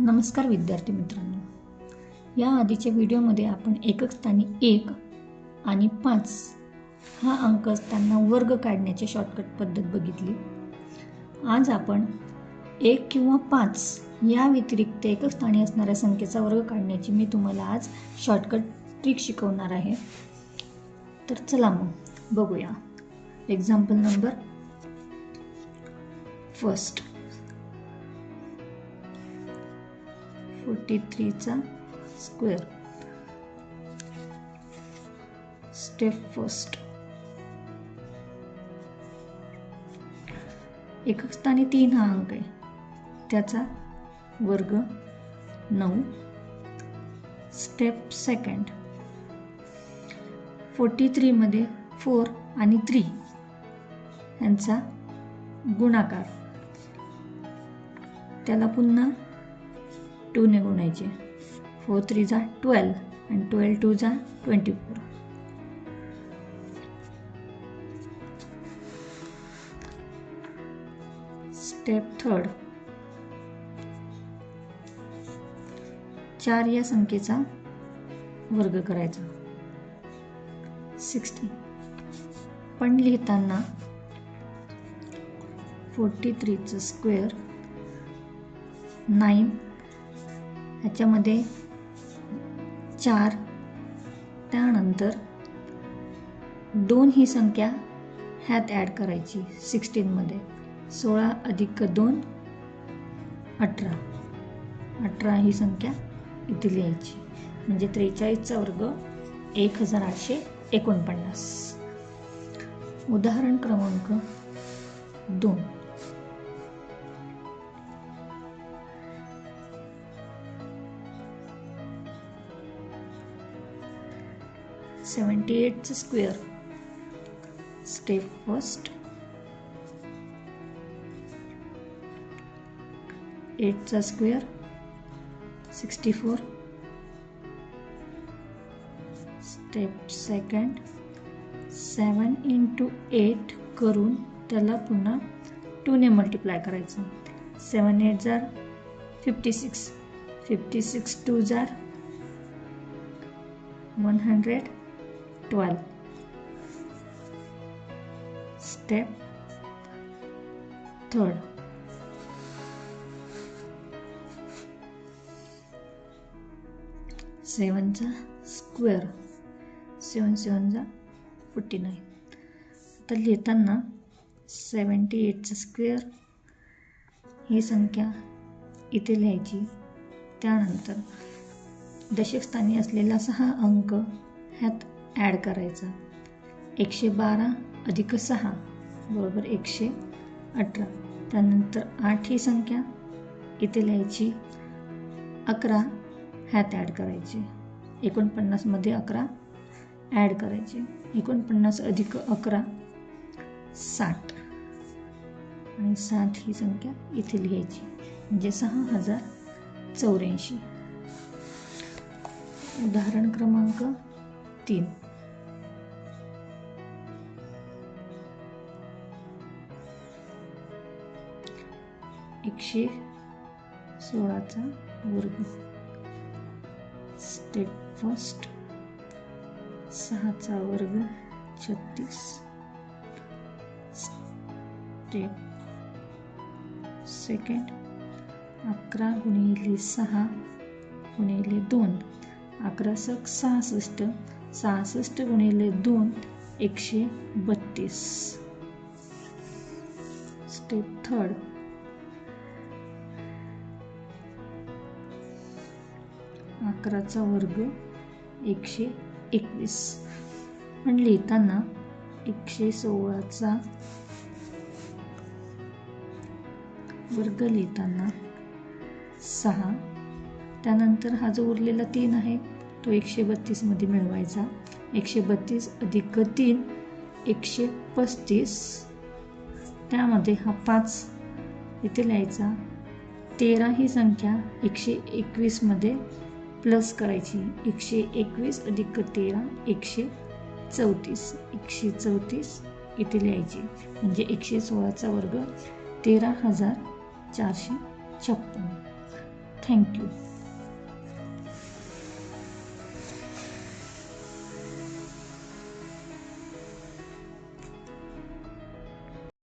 नमस्कार विद्यार्थी मित्रांनो. या आधीच्या व्हिडिओमध्ये आपण एकक स्थानी एक आणि पाच हा अंक असताना वर्ग काढण्याची शॉर्टकट पद्धत बघितली. आज आपण एक किंवा पाच या व्यतिरिक्त एकक स्थानी असणाऱ्या संख्येचा वर्ग काढण्याची मी तुम्हाला आज शॉर्टकट ट्रिक शिकवणार आहे. तर चला मग बघूया. एक्झाम्पल नंबर फर्स्ट फोर्टी थ्रीचा स्क्वेअर स्टेप फर्स्ट एकक स्थानी तीन हा अंक आहे. त्याचा वर्ग नऊ. स्टेप सेकंड फोर्टी थ्रीमध्ये फोर आणि थ्री यांचा गुणाकार. त्याला पुन्हा टूने गुणायचे फोर थ्री जा ट्वेल्व आणि ट्वेल्व टू जा ट्वेंटी फोर स्टेप थर्ड चार या संख्येचा वर्ग करायचा. सिक्स्टी पण लिहिताना फोर्टी थ्रीचं स्क्वेअर नाईन ह्याच्यामध्ये चार त्यानंतर दोन ही संख्या ह्यात ॲड करायची सिक्स्टीनमध्ये सोळा अधिक दोन अठरा. अठरा ही संख्या इथे लिहायची. म्हणजे त्रेचाळीसचा वर्ग एक हजार आठशे एकोणपन्नास. उदाहरण क्रमांक दोन. सेवन्टी एटचं square. Step first. एटचा square. Sixty four. Step second. Seven into eight करून त्याला पुन्हा टूने मल्टिप्लाय करायचं. सेवन एट जार fifty six. Fifty six two जार one hundred. Twelve. Step third सेवनचा square seven सेवनचा फोर्टी नाईन आता लिहिताना सेवन्टी एटचा स्क्वेअर ही संख्या इथे लिहायची. त्यानंतर दशक स्थानी असलेला सहा अंक ह्यात ॲड करायचा. एकशे बारा अधिक सहा बरोबर एकशे अठरा. त्यानंतर आठ ही संख्या इथे लिहायची. अकरा ह्यात ॲड करायचे. एकोणपन्नासमध्ये अकरा ॲड करायचे. एकोणपन्नास अधिक अकरा साठ. आणि साठ ही संख्या इथे लिहायची. म्हणजे सहा हजार चौऱ्याऐंशी. उदाहरण क्रमांक तीन. एकशे सोळाचा वर्ग. स्टेप फर्स्ट सहाचा वर्ग छत्तीस. स्टेप सेकंड अकरा गुणिले सहा गुणिले दोन. अकरा सक सहासष्ट. सहासष्ट गुणिले दोन एकशे बत्तीस. स्टेप थर्ड अकराचा वर्ग एकशे एकवीस. पण लिहिताना एकशे सोळाचा वर्ग लिहिताना सहा. त्यानंतर हा जो उरलेला तीन आहे तो एकशे बत्तीसमध्ये मिळवायचा. एकशे बत्तीस अधिक तीन एकशे पस्तीस. त्यामध्ये हा पाच इथे लिहायचा. तेरा ही संख्या एकशे एकवीसमध्ये प्लस करायची एकशे एकवीस अधिक तेरा एकशे चौतीस. एकशे चौतीस इथे लिहायची. म्हणजे एकशे सोळाचा वर्ग तेरा हजार चारशे छप्पन. थँक्यू